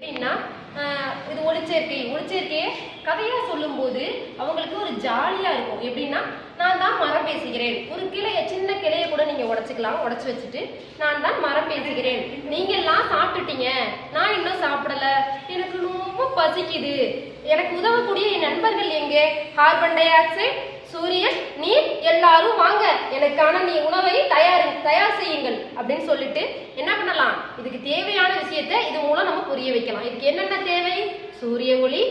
எப்படின்னா இது ஒளிச்சேர்க்கை ஒளிச்சேர்க்கையை கதையாக சொல்லும்போது அவங்களுக்கு ஒரு ஜாலியாக இருக்கும். எப்படின்னா நான் தான் மரம் பேசுகிறேன். ஒரு கிளைய சின்ன கிளைய கூட நீங்கள் உடச்சிக்கலாம் உடச்சி வச்சுட்டு நான் தான் மரம் பேசுகிறேன். நீங்கள்லாம் சாப்பிட்டுட்டீங்க. நான் இன்னும் சாப்பிடல. எனக்கு ரொம்ப பசிக்குது. எனக்கு உதவக்கூடிய என் நண்பர்கள் எங்கே? கார்பன் டை ஆக்சைடு சூரியன் நீர் எல்லாரும் வாங்க. எனக்கான நீ உணவை தயார் செய்யுங்கள் அப்படின்னு சொல்லிட்டு என்ன பண்ணலாம்? இதுக்கு தேவையான விஷயத்தை இது மூலம் நம்ம புரிய வைக்கலாம். இதுக்கு என்னென்ன தேவை? சூரிய ஒளி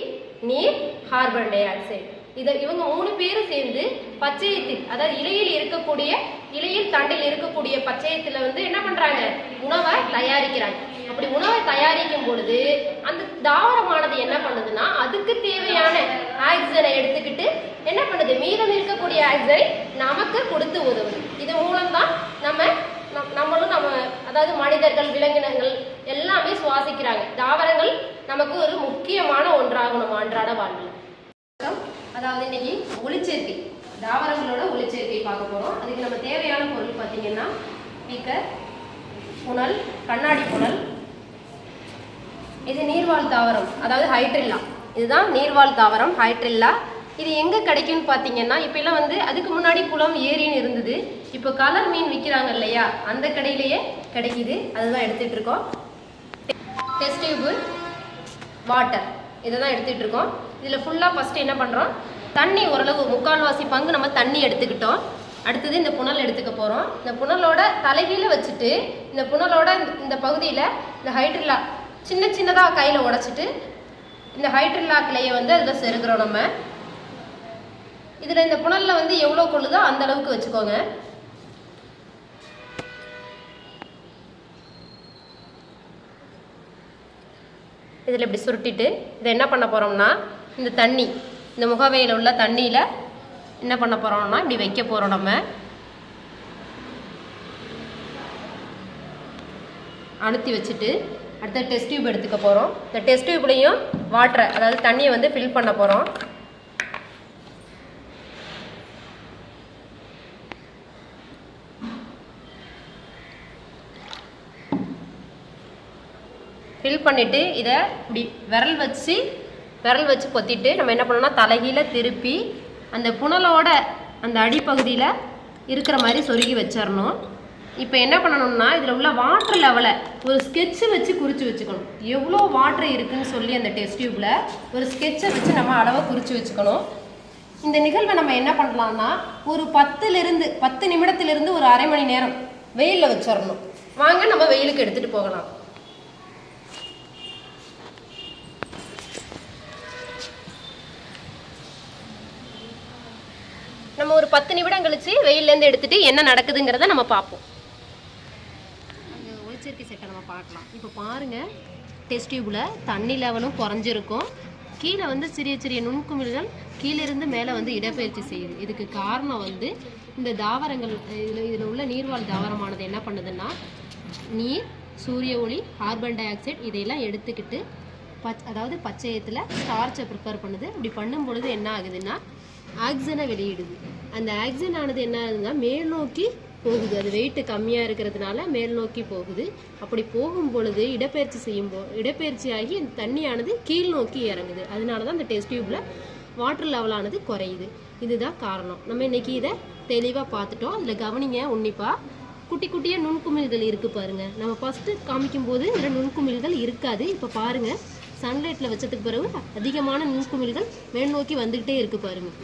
நீர் கார்பன் டை ஆக்சைடு. இதை இவங்க மூணு பேரும் சேர்ந்து பச்சையத்தில் அதாவது இலையில் இருக்கக்கூடிய இலையில் தண்டில் இருக்கக்கூடிய பச்சையத்தில் வந்து என்ன பண்றாங்க? உணவை தயாரிக்கிறாங்க. அப்படி உணவை தயாரிக்கும் பொழுது அந்த தாவரமானது என்ன பண்ணுதுன்னா அதுக்கு தேவையான ஆக்சிஜனை எடுத்துக்கிட்டு என்ன பண்ணுது? மீதம் இருக்கக்கூடிய ஆக்சிஜனை நமக்கு கொடுத்து உதவுது. இது மூலம்தான் தான் நம்- நம்ம அதாவது மனிதர்கள் விலங்கினங்கள் எல்லாமே சுவாசிக்கிறாங்க. தாவரங்கள் நமக்கு ஒரு முக்கியமான ஒன்றாகும் நம்ம அன்றாட வாழ்வில். அதாவது இன்னைக்கு ஒளிச்சேர்க்கை தாவரங்களோட ஒளிச்சேர்க்கை பார்க்க போகிறோம் அதுக்கு நம்ம தேவையான பொருள் பார்த்தீங்கன்னா ஸ்பீக்கர் புனல் கண்ணாடி புனல். இது நீர்வாழ் தாவரம் அதாவது ஹைட்ரில்லா இதுதான் நீர்வாழ் தாவரம் ஹைட்ரில்லா இது எங்கே கிடைக்கும்னு பார்த்தீங்கன்னா இப்போ எல்லாம் வந்து அதுக்கு முன்னாடி குளம் ஏரின்னு இருந்தது. இப்போ கலர் மீன் விற்கிறாங்க இல்லையா? அந்த கடையிலேயே கிடைக்கிது. அதுதான் எடுத்துட்டு இருக்கோம். டெஸ்ட் டியூபு வாட்டர் இதை தான் எடுத்துட்டு இருக்கோம். இதில் ஃபுல்லாக ஃபஸ்ட்டு என்ன பண்ணுறோம் தண்ணி ஓரளவு முக்கால்வாசி பங்கு நம்ம தண்ணி எடுத்துக்கிட்டோம். அடுத்தது இந்த புனல் எடுத்துக்க போகிறோம் இந்த புனலோட தலைகீழ வச்சுட்டு இந்த புனலோட இந்த- இந்த பகுதியில் இந்த ஹைட்ரில்லா சின்ன சின்னதாக கையில் உடச்சிட்டு இந்த ஹைட்ரில்லா கிளையை வந்து அதில் செருகிறோம் நம்ம. இதில் இந்த புனலில் வந்து எவ்வளோ கொள்ளுதோ அந்த அளவுக்கு வச்சுக்கோங்க. இதில் இப்படி சுருட்டிட்டு இதை என்ன பண்ண போகிறோம்னா இந்த தண்ணி இந்த முகவையில் உள்ள தண்ணியில் என்ன பண்ண போகிறோம்னா இப்படி வைக்க போகிறோம் நம்ம. அழுத்தி வச்சுட்டு அடுத்த டெஸ்ட் டியூப் எடுத்துக்க போகிறோம் இந்த டெஸ்ட் டியூப்லேயும் வாட்டரை அதாவது தண்ணியை வந்து ஃபில் பண்ண போகிறோம் ஃபில் பண்ணிவிட்டு இதை இப்படி விரல் வச்சு விரல் வச்சு பொத்திட்டு நம்ம என்ன பண்ணோம்னா தலைகீழ திருப்பி அந்த புனலோட அந்த அடிப்பகுதியில் இருக்கிற மாதிரி சொருகி வச்சிடணும் இப்போ என்ன பண்ணணும்னா இதில் உள்ள வாட்டர் லெவலை ஒரு ஸ்கெட்சு வச்சு குறித்து வச்சுக்கணும். எவ்வளோ வாட்டர் இருக்குன்னு சொல்லி அந்த டெஸ்ட் டியூப்பில் ஒரு ஸ்கெட்சை வச்சு நம்ம அளவை குறித்து வச்சுக்கணும். இந்த நிகழ்வை நம்ம என்ன பண்ணலாம்னா ஒரு பத்துலேருந்து பத்து நிமிடத்துலேருந்து ஒரு அரை மணி நேரம் வெயிலில் வச்சிடணும் வாங்க நம்ம வெயிலுக்கு எடுத்துகிட்டு போகலாம். நம்ம ஒரு பத்து நிமிடம் கழிச்சு வெயிலேருந்து எடுத்துட்டு என்ன நடக்குதுங்கிறத நம்ம பார்ப்போம். அந்த ஒளிச்சேர்க்கை செட்டை நம்ம பார்க்கலாம். இப்போ பாருங்க டெஸ்ட் டியூப்ல தண்ணி லெவலும் குறைஞ்சிருக்கும். கீழே வந்து சிறிய சிறிய நுண்குமிழ்கள் கீழே இருந்து மேலே வந்து இடப்பெயர்ச்சி செய்யுது. இதுக்கு காரணம் வந்து இந்த தாவரங்கள் இதில் இதில் உள்ள நீர்வாழ் தாவரமானது என்ன பண்ணுதுன்னா நீர் சூரிய ஒளி கார்பன் டை ஆக்சைடு இதையெல்லாம் எடுத்துக்கிட்டு பச் அதாவது பச்சையத்தில் ஸ்டார்ச்சை ப்ரிப்பேர் பண்ணுது. இப்படி பண்ணும் பொழுது என்ன ஆகுதுன்னா ஆக்சிஜனை வெளியிடுது. அந்த ஆக்சிஜன் ஆனது என்ன ஆகுதுன்னா மேல் நோக்கி போகுது. அது வெயிட்டு கம்மியாக இருக்கிறதுனால மேல் நோக்கி போகுது. அப்படி போகும் பொழுது இடப்பெயர்ச்சி செய்யும் போ இடப்பெயர்ச்சி ஆகி அந்த தண்ணியானது கீழ் நோக்கி இறங்குது. அதனால தான் அந்த டெஸ்ட் டியூப்பில் வாட்டர் லெவலானது குறையுது. இதுதான் காரணம். நம்ம இன்னைக்கு இதை தெளிவாக பார்த்துட்டோம். அதில் கவனிங்க உன்னிப்பாக குட்டி குட்டியாக நுண்குமிழ்கள் இருக்குது பாருங்கள் நம்ம ஃபஸ்ட்டு காமிக்கும்போது இந்த இதில் நுண்குமிழ்கள் இருக்காது. இப்போ பாருங்கள் சன்லைட்டில் வச்சதுக்கு பிறகு அதிகமான நுண்குமிழ்கள் மேல் நோக்கி வந்துக்கிட்டே இருக்கு பாருங்கள்